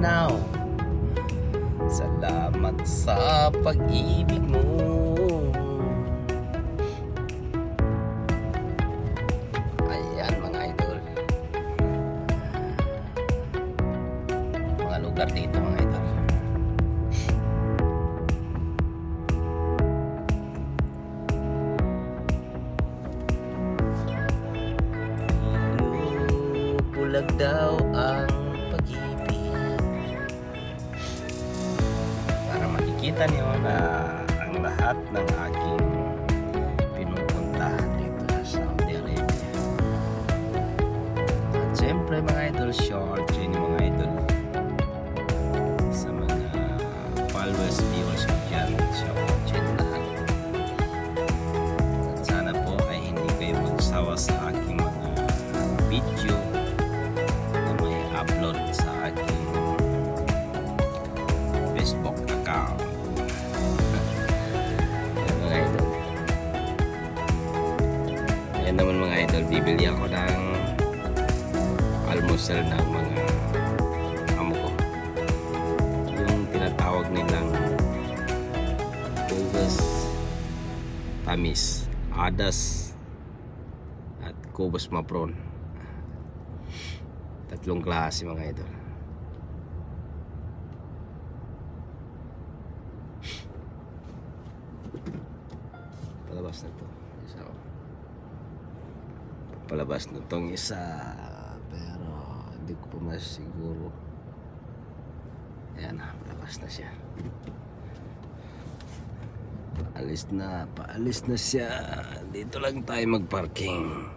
Mindanao Salamat sa pag-ibig mo. Ayan mga idol. Mga lugar dito mga idol. Pulag daw ang makikita niyo na ang lahat ng aking pinupuntahan dito sa Saudi Arabia. At syempre mga idol, short yun mga idol sa mga followers, viewers ko dyan short lahat. At sana po ay hindi kayo magsawa sa aking mga video Ayan naman mga idol, bibili ako ng almusal ng mga amo ko. Yung tinatawag nilang Kubas Tamis, Adas, at Kubas Mapron. Tatlong klase mga idol. Palabas na to. Isa oh. Palabas na tong isa. Pero hindi ko pa mas siguro. Ayan na, palabas na siya. Paalis na, paalis na siya. Dito lang tayo magparking.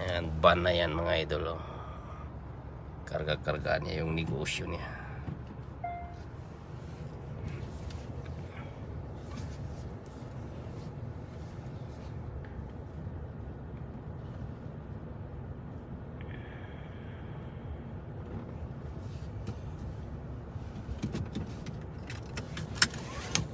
Ayan, ban na yan mga idol. Oh. Karga-karga niya yung negosyo niya.